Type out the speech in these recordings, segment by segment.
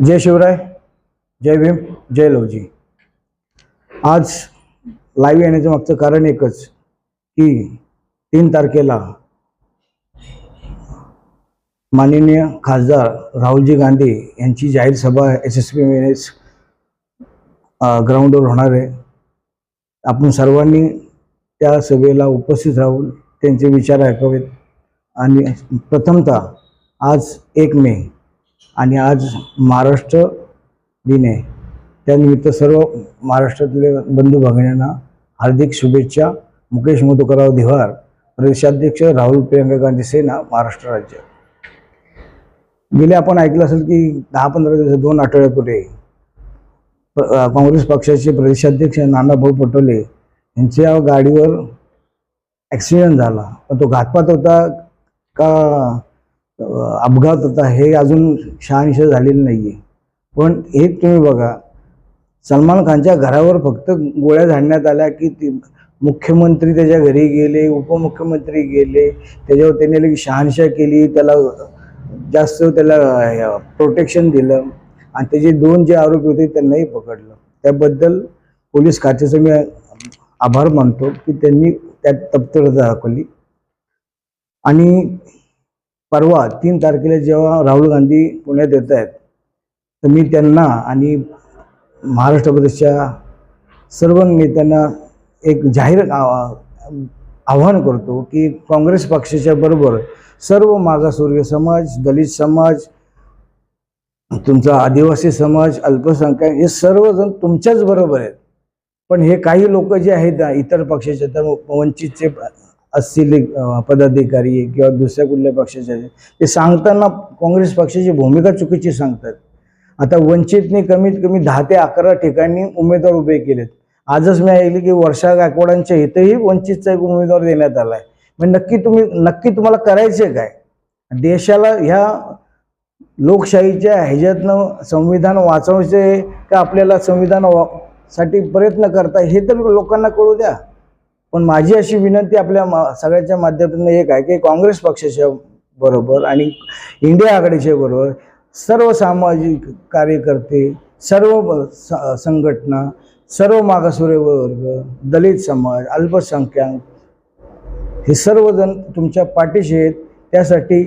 जय शिवराय जय भीम जय लवजी आज लाईव्ह येण्याचं मागचं कारण एकच की तीन तारखेला माननीय खासदार राहुलजी गांधी यांची जाहीर सभा एस एस पी एस ग्राउंडवर होणार आहे. आपण सर्वांनी त्या सभेला उपस्थित राहून त्यांचे विचार ऐकावेत. आणि प्रथमतः आज एक मे आणि आज महाराष्ट्र दिन आहे. त्यानिमित्त सर्व महाराष्ट्रातले बंधू भगिनींना हार्दिक शुभेच्छा. मुकेश मधुकरराव दिवार प्रदेशाध्यक्ष राहुल प्रियंका गांधी सेना महाराष्ट्र राज्य. गेले आपण ऐकलं असेल की दहा पंधरा दिवस दोन आठवड्यापूर्वी काँग्रेस पक्षाचे प्रदेशाध्यक्ष नानाभाऊ पटोले यांच्या गाडीवर ॲक्सिडेंट झाला. पण तो घातपात होता का अपघात होता हे अजून शहानिशा झालेलं नाही आहे पण हे तुम्ही बघा सलमान खानच्या घरावर फक्त गोळ्या झाडण्यात आल्या की ती मुख्यमंत्री त्याच्या घरी गेले उपमुख्यमंत्री गेले त्याच्यावर त्यांनी लगेच शहानिशा केली त्याला जास्त त्याला प्रोटेक्शन दिलं आणि त्याचे दोन जे आरोपी होते त्यांनाही पकडलं. त्याबद्दल पोलीस खात्याचं मी आभार मानतो की त्यांनी त्यात तप्तरता दाखवली. आणि परवा तीन तारखेला जेव्हा राहुल गांधी पुण्यात येत आहेत तर मी त्यांना आणि महाराष्ट्र प्रदेशच्या सर्व नेत्यांना एक जाहीर आव्हान करतो की काँग्रेस पक्षाच्या बरोबर सर्व मागासवर्गीय समाज दलित समाज तुमचा आदिवासी समाज अल्पसंख्याक हे सर्वजण तुमच्याच बरोबर आहेत. पण हे काही लोक जे आहेत ना, इतर पक्षाचे तर वंचितचे असतील पदाधिकारी किंवा दुसऱ्या कुठल्या पक्षाचे ते सांगताना काँग्रेस पक्षाची भूमिका चुकीची सांगतात. आता वंचितने कमीत कमी दहा ते अकरा ठिकाणी उमेदवार उभे केलेत. आजच मी ऐकले की वर्षा गायकवाडांच्या इथेही वंचितचा एक उमेदवार देण्यात आला आहे म्हणजे नक्की तुम्ही नक्की तुम्हाला करायचे काय? देशाला ह्या लोकशाहीच्या ह्याच्यातनं संविधान वाचवायचे का आपल्याला संविधान वा साठी प्रयत्न करता हे तर लोकांना कळू द्या. पण माझी अशी विनंती आपल्या मा- सगळ्याच्या माध्यमातून एक आहे की काँग्रेस पक्षाच्या बरोबर आणि इंडिया आघाडीच्या बरोबर सर्व सामाजिक कार्यकर्ते सर्व स- संघटना सर्व मागासवर्य वर्ग दलित समाज अल्पसंख्याक हे सर्वजण तुमच्या पाठीशी आहेत. त्यासाठी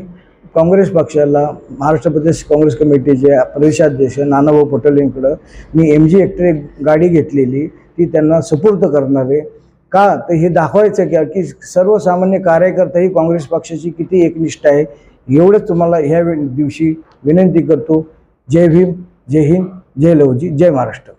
काँग्रेस पक्षाला महाराष्ट्र प्रदेश काँग्रेस कमिटीचे प्रदेशाध्यक्ष नानाभाऊ पटोलेंकडं मी एम जी हेक्टर एक गाडी घेतलेली ती त्यांना सुपूर्द करणारे का? तर हे दाखवायचं की की सर्वसामान्य कार्यकर्ता ही काँग्रेस पक्षाची किती एकनिष्ठ आहे एवढंच तुम्हाला ह्या दिवशी विनंती करतो. जय भीम जय हिंद जय लवजी जय महाराष्ट्र.